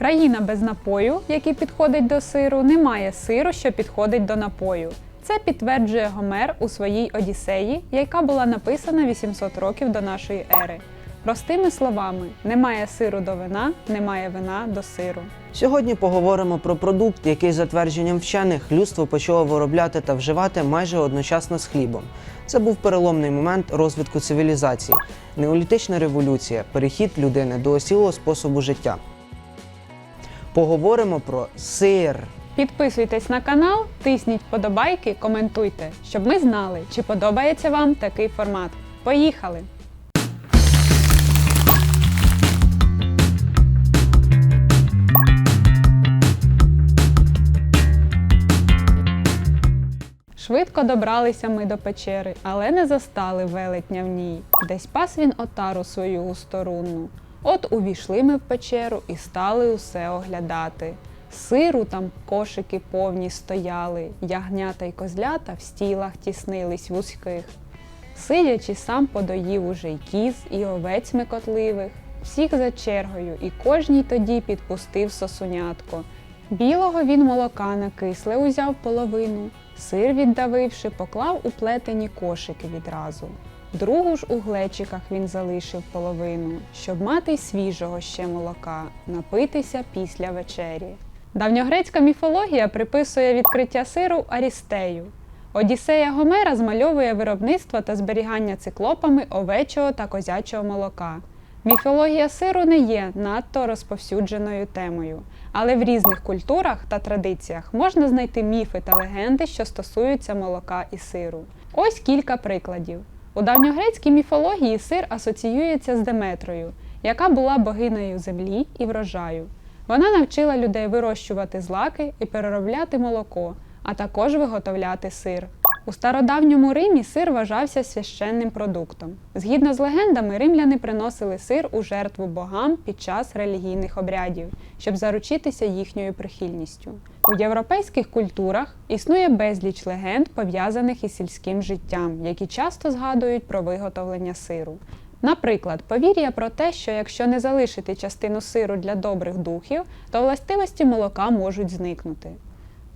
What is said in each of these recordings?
Країна без напою, який підходить до сиру, не має сиру, що підходить до напою. Це підтверджує Гомер у своїй Одіссеї, яка була написана 800 років до нашої ери. Простими словами, немає сиру до вина, немає вина до сиру. Сьогодні поговоримо про продукт, який, за твердженням вчених, людство почало виробляти та вживати майже одночасно з хлібом. Це був переломний момент розвитку цивілізації, неолітична революція, перехід людини до осілого способу життя. Поговоримо про сир. Підписуйтесь на канал, тисніть вподобайки, коментуйте, щоб ми знали, чи подобається вам такий формат. Поїхали! Швидко добралися ми до печери, але не застали велетня в ній. Десь пас він отару свою густорунну. От увійшли ми в печеру і стали усе оглядати. Сиру там кошики повні стояли, ягнята й козлята в стілах тіснились вузьких. Сидячи, сам подоїв уже й кіз, і овець микотливих, всіх за чергою, і кожній тоді підпустив сосунятко. Білого він молока на кисле узяв половину, сир віддавивши, поклав у плетені кошики відразу. Другу ж у глечиках він залишив половину, щоб мати свіжого ще молока, напитися після вечері. Давньогрецька міфологія приписує відкриття сиру Арістею. Одіссея Гомера змальовує виробництво та зберігання циклопами овечого та козячого молока. Міфологія сиру не є надто розповсюдженою темою, але в різних культурах та традиціях можна знайти міфи та легенди, що стосуються молока і сиру. Ось кілька прикладів. У давньогрецькій міфології сир асоціюється з Деметрою, яка була богинею землі і врожаю. Вона навчила людей вирощувати злаки і переробляти молоко, а також виготовляти сир. У стародавньому Римі сир вважався священним продуктом. Згідно з легендами, римляни приносили сир у жертву богам під час релігійних обрядів, щоб заручитися їхньою прихильністю. У європейських культурах існує безліч легенд, пов'язаних із сільським життям, які часто згадують про виготовлення сиру. Наприклад, повір'я про те, що якщо не залишити частину сиру для добрих духів, то властивості молока можуть зникнути.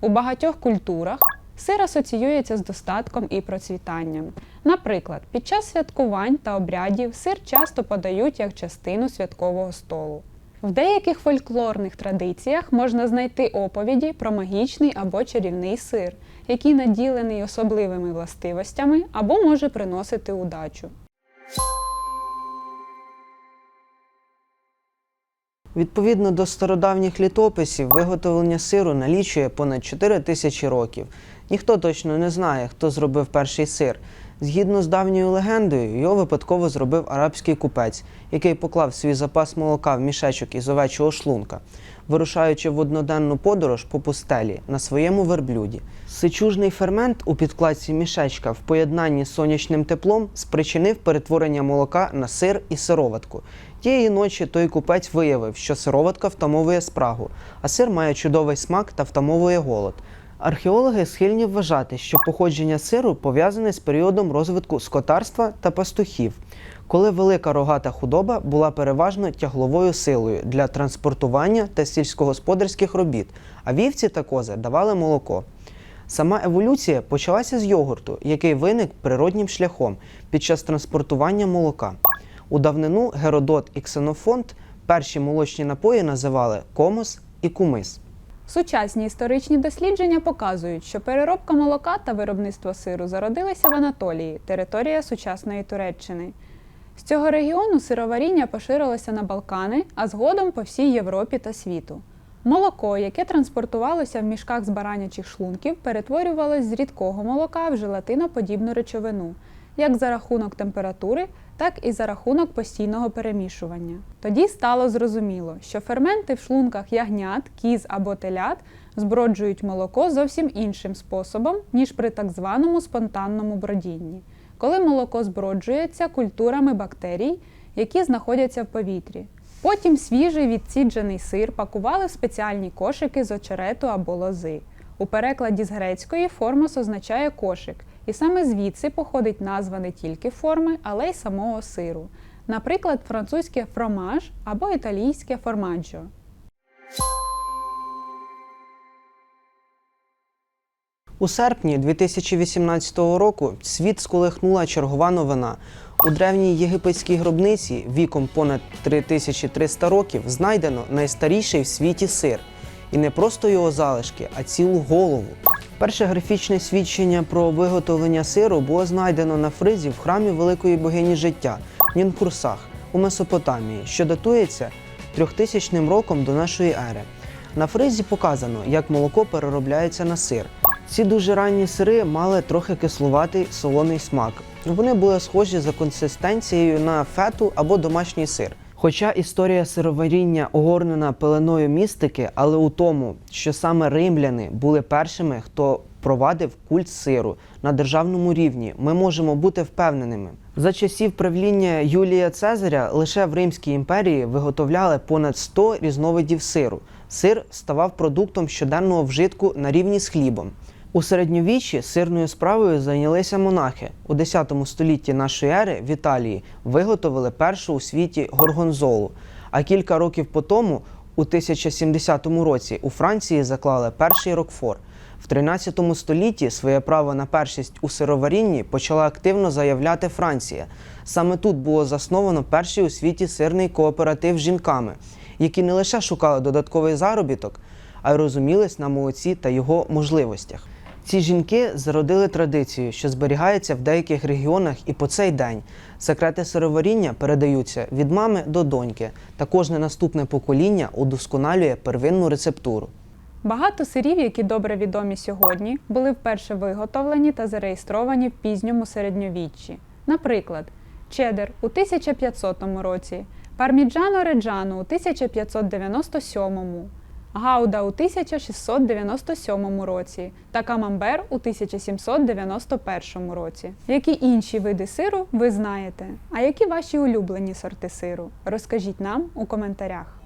У багатьох культурах сир асоціюється з достатком і процвітанням. Наприклад, під час святкувань та обрядів сир часто подають як частину святкового столу. В деяких фольклорних традиціях можна знайти оповіді про магічний або чарівний сир, який наділений особливими властивостями або може приносити удачу. Відповідно до стародавніх літописів, виготовлення сиру налічує понад 4 тисячі років. Ніхто точно не знає, хто зробив перший сир. Згідно з давньою легендою, його випадково зробив арабський купець, який поклав свій запас молока в мішечок із овечого шлунка, вирушаючи в одноденну подорож по пустелі на своєму верблюді. Сичужний фермент у підкладці мішечка в поєднанні з сонячним теплом спричинив перетворення молока на сир і сироватку. Тієї ночі той купець виявив, що сироватка втамовує спрагу, а сир має чудовий смак та втамовує голод. Археологи схильні вважати, що походження сиру пов'язане з періодом розвитку скотарства та пастухів, коли велика рогата худоба була переважно тягловою силою для транспортування та сільськогосподарських робіт, а вівці та кози давали молоко. Сама еволюція почалася з йогурту, який виник природнім шляхом під час транспортування молока. У давнину Геродот і Ксенофонт перші молочні напої називали комос і кумис. Сучасні історичні дослідження показують, що переробка молока та виробництво сиру зародилися в Анатолії, територія сучасної Туреччини. З цього регіону сироваріння поширилося на Балкани, а згодом по всій Європі та світу. Молоко, яке транспортувалося в мішках з баранячих шлунків, перетворювалось з рідкого молока в желатиноподібну речовину, як за рахунок температури, так і за рахунок постійного перемішування. Тоді стало зрозуміло, що ферменти в шлунках ягнят, кіз або телят зброджують молоко зовсім іншим способом, ніж при так званому спонтанному бродінні, коли молоко зброджується культурами бактерій, які знаходяться в повітрі. Потім свіжий відсіджений сир пакували в спеціальні кошики з очерету або лози. У перекладі з грецької формос означає кошик, і саме звідси походить назва не тільки форми, але й самого сиру. Наприклад, французьке фромаж або італійське формаджо. У серпні 2018 року світ сколихнула чергова новина. У древній єгипетській гробниці віком понад 3300 років знайдено найстаріший в світі сир. І не просто його залишки, а цілу голову. Перше графічне свідчення про виготовлення сиру було знайдено на фризі в храмі великої богині життя Нінкурсах у Месопотамії, що датується 3000 роком до нашої ери. На фризі показано, як молоко переробляється на сир. Ці дуже ранні сири мали трохи кислуватий солоний смак. Вони були схожі за консистенцією на фету або домашній сир. Хоча історія сироваріння огорнена пеленою містики, але у тому, що саме римляни були першими, хто провадив культ сиру на державному рівні, ми можемо бути впевненими. За часів правління Юлія Цезаря лише в Римській імперії виготовляли понад 100 різновидів сиру. Сир ставав продуктом щоденного вжитку на рівні з хлібом. У середньовіччі сирною справою зайнялися монахи. У 10 столітті нашої ери в Італії виготовили першу у світі горгонзолу. А кілька років по тому, у 1070 році, у Франції заклали перший рокфор. В 13 столітті своє право на першість у сироварінні почала активно заявляти Франція. Саме тут було засновано перший у світі сирний кооператив з жінками, які не лише шукали додатковий заробіток, а й розумілись на молоці та його можливостях. Ці жінки зародили традицію, що зберігається в деяких регіонах і по цей день. Секрети сироваріння передаються від мами до доньки, та кожне наступне покоління удосконалює первинну рецептуру. Багато сирів, які добре відомі сьогодні, були вперше виготовлені та зареєстровані в пізньому середньовіччі. Наприклад, чедер у 1500 році, парміджано реджано у 1597, гауда у 1697 році та камамбер у 1791 році. Які інші види сиру ви знаєте? А які ваші улюблені сорти сиру? Розкажіть нам у коментарях.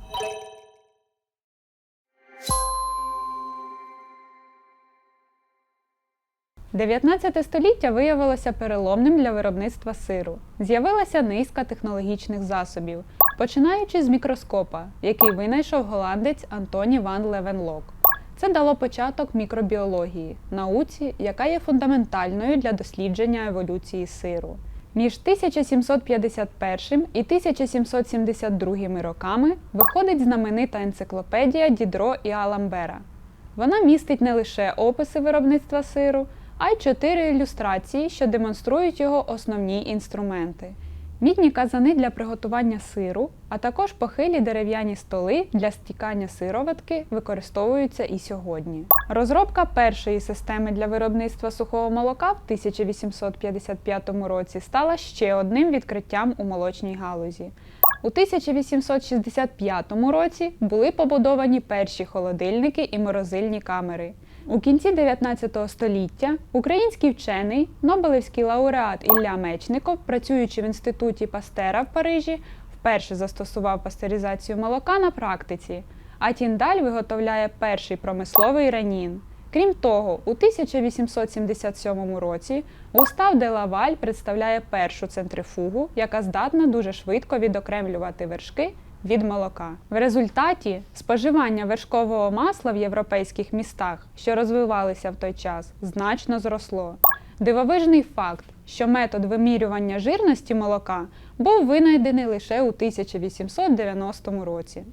XIX століття виявилося переломним для виробництва сиру. З'явилася низка технологічних засобів, починаючи з мікроскопа, який винайшов голландець Антоні Ван Левенлок. Це дало початок мікробіології, науці, яка є фундаментальною для дослідження еволюції сиру. Між 1751 і 1772 роками виходить знаменита енциклопедія Дідро і Аламбера. Вона містить не лише описи виробництва сиру, а й чотири ілюстрації, що демонструють його основні інструменти. Мідні казани для приготування сиру, а також похилі дерев'яні столи для стікання сироватки використовуються і сьогодні. Розробка першої системи для виробництва сухого молока в 1855 році стала ще одним відкриттям у молочній галузі. У 1865 році були побудовані перші холодильники і морозильні камери. У кінці 19 століття український вчений, Нобелевський лауреат Ілля Мечников, працюючи в інституті Пастера в Парижі, вперше застосував пастеризацію молока на практиці, а Тіндаль виготовляє перший промисловий ранін. Крім того, у 1877 році Густав де Лаваль представляє першу центрифугу, яка здатна дуже швидко відокремлювати вершки від молока. В результаті споживання вершкового масла в європейських містах, що розвивалися в той час, значно зросло. Дивовижний факт, що метод вимірювання жирності молока був винайдений лише у 1890 році.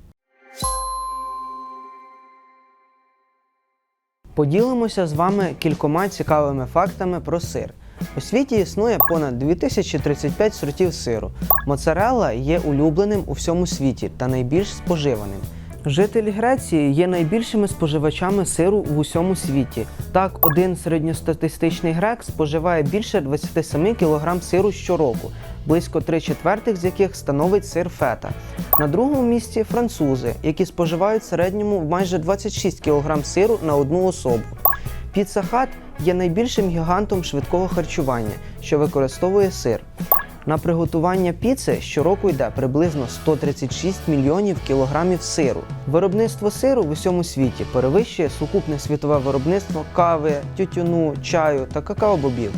Поділимося з вами кількома цікавими фактами про сир. У світі існує понад 2035 сортів сиру. Моцарелла є улюбленим у всьому світі та найбільш споживаним. Жителі Греції є найбільшими споживачами сиру в усьому світі. Так, один середньостатистичний грек споживає більше 27 кг сиру щороку, близько 3 четвертих з яких становить сир фета. На другому місці французи, які споживають в середньому майже 26 кг сиру на одну особу. Піца Хат є найбільшим гігантом швидкого харчування, що використовує сир. На приготування піци щороку йде приблизно 136 мільйонів кілограмів сиру. Виробництво сиру в усьому світі перевищує сукупне світове виробництво кави, тютюну, чаю та какао-бобів.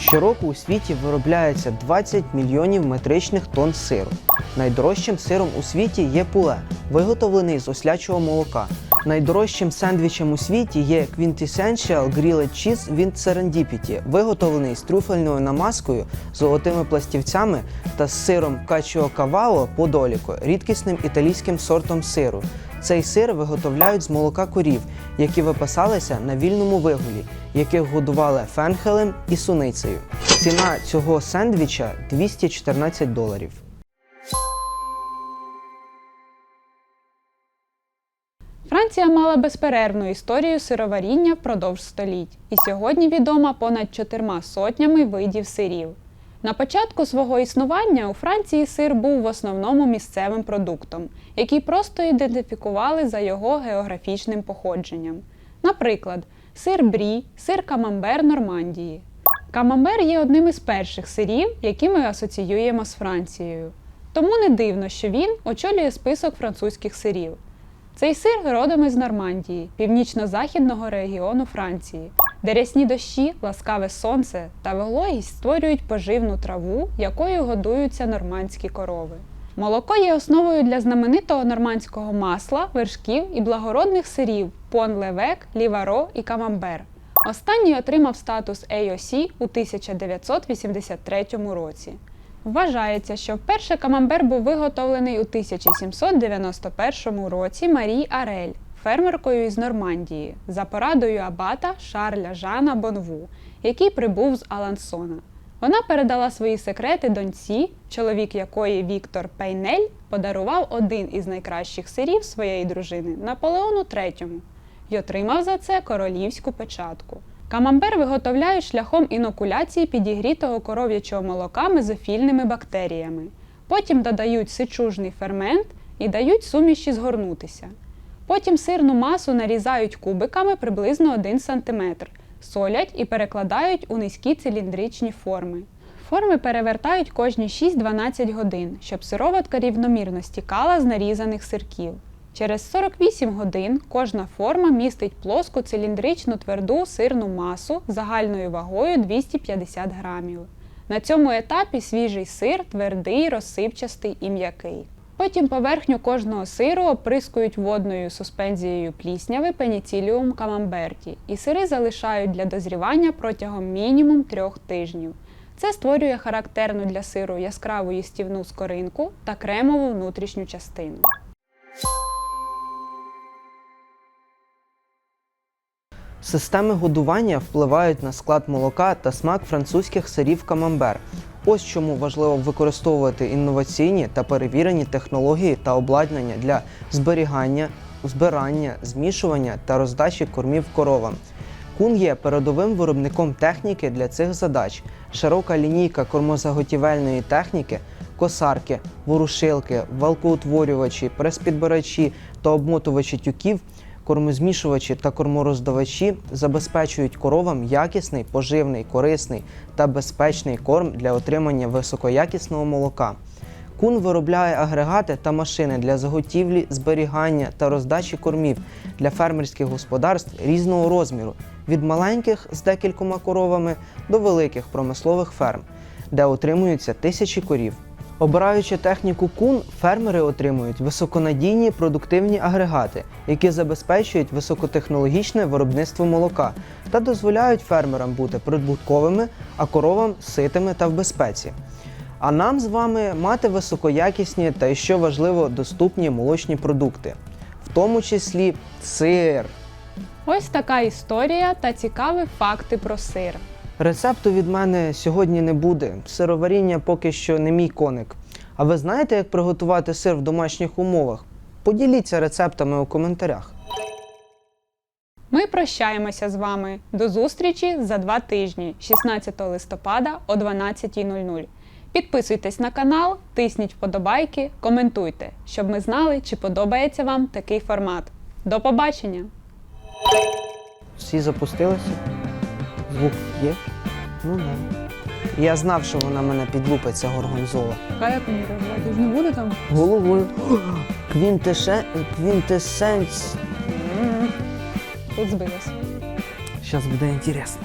Щороку у світі виробляється 20 мільйонів метричних тонн сиру. Найдорожчим сиром у світі є пуле, виготовлений з ослячого молока. Найдорожчим сендвічем у світі є Quintessential Grilled Cheese від Serendipity, виготовлений з трюфельною намазкою, золотими пластівцями та з сиром Caciocavallo Подоліко, рідкісним італійським сортом сиру. Цей сир виготовляють з молока корів, які випасалися на вільному вигулі, яких годували фенхелем і суницею. Ціна цього сендвіча 214 доларів. Франція мала безперервну історію сироваріння впродовж століть, і сьогодні відома понад чотирма сотнями видів сирів. На початку свого існування у Франції сир був в основному місцевим продуктом, який просто ідентифікували за його географічним походженням. Наприклад, сир брі, сир камамбер Нормандії. Камамбер є одним із перших сирів, які ми асоціюємо з Францією. Тому не дивно, що він очолює список французьких сирів. Цей сир родом із Нормандії, північно-західного регіону Франції, де рясні дощі, ласкаве сонце та вологість створюють поживну траву, якою годуються нормандські корови. Молоко є основою для знаменитого нормандського масла, вершків і благородних сирів пон-левек, ліваро і камамбер. Останній отримав статус AOC у 1983 році. Вважається, що вперше камамбер був виготовлений у 1791 році Марії Арель, фермеркою із Нормандії, за порадою абата Шарля Жана Бонву, який прибув з Алансона. Вона передала свої секрети доньці, чоловік якої Віктор Пейнель подарував один із найкращих сирів своєї дружини Наполеону III і отримав за це королівську печатку. Камамбер виготовляють шляхом інокуляції підігрітого коров'ячого молока мезофільними бактеріями. Потім додають сичужний фермент і дають суміші згорнутися. Потім сирну масу нарізають кубиками приблизно 1 см, солять і перекладають у низькі циліндричні форми. Форми перевертають кожні 6-12 годин, щоб сироватка рівномірно стікала з нарізаних сирків. Через 48 годин кожна форма містить плоску циліндричну тверду сирну масу загальною вагою 250 грамів. На цьому етапі свіжий сир твердий, розсипчастий і м'який. Потім поверхню кожного сиру оприскують водною суспензією плісняви пеніціліум камамберті, і сири залишають для дозрівання протягом мінімум трьох тижнів. Це створює характерну для сиру яскраву їстівну скоринку та кремову внутрішню частину. Системи годування впливають на склад молока та смак французьких сирів камамбер. Ось чому важливо використовувати інноваційні та перевірені технології та обладнання для зберігання, збирання, змішування та роздачі кормів коровам. Кун є передовим виробником техніки для цих задач. Широка лінійка кормозаготівельної техніки, косарки, ворушилки, валкоутворювачі, прес-підбирачі та обмотувачі тюків Кормозмішувачі та кормороздавачі забезпечують коровам якісний, поживний, корисний та безпечний корм для отримання високоякісного молока. Кун виробляє агрегати та машини для заготівлі, зберігання та роздачі кормів для фермерських господарств різного розміру від маленьких з декількома коровами до великих промислових ферм, де утримуються тисячі корів. Обираючи техніку кун, фермери отримують високонадійні продуктивні агрегати, які забезпечують високотехнологічне виробництво молока та дозволяють фермерам бути прибутковими, а коровам ситими та в безпеці. А нам з вами мати високоякісні та, що важливо, доступні молочні продукти, в тому числі сир. Ось така історія та цікаві факти про сир. Рецепту від мене сьогодні не буде. Сироваріння поки що не мій коник. А ви знаєте, як приготувати сир в домашніх умовах? Поділіться рецептами у коментарях. Ми прощаємося з вами. До зустрічі за два тижні, 16 листопада о 12.00. Підписуйтесь на канал, тисніть вподобайки, коментуйте, щоб ми знали, чи подобається вам такий формат. До побачення! Всі запустилися? Звук є? Ну да. Я знав, що вона мене підлупиться горгонзола. А як мені розвивати? Не буде там? Головою. Квінтеше... Квінтесенс. Тут збилась. Зараз буде інтересно.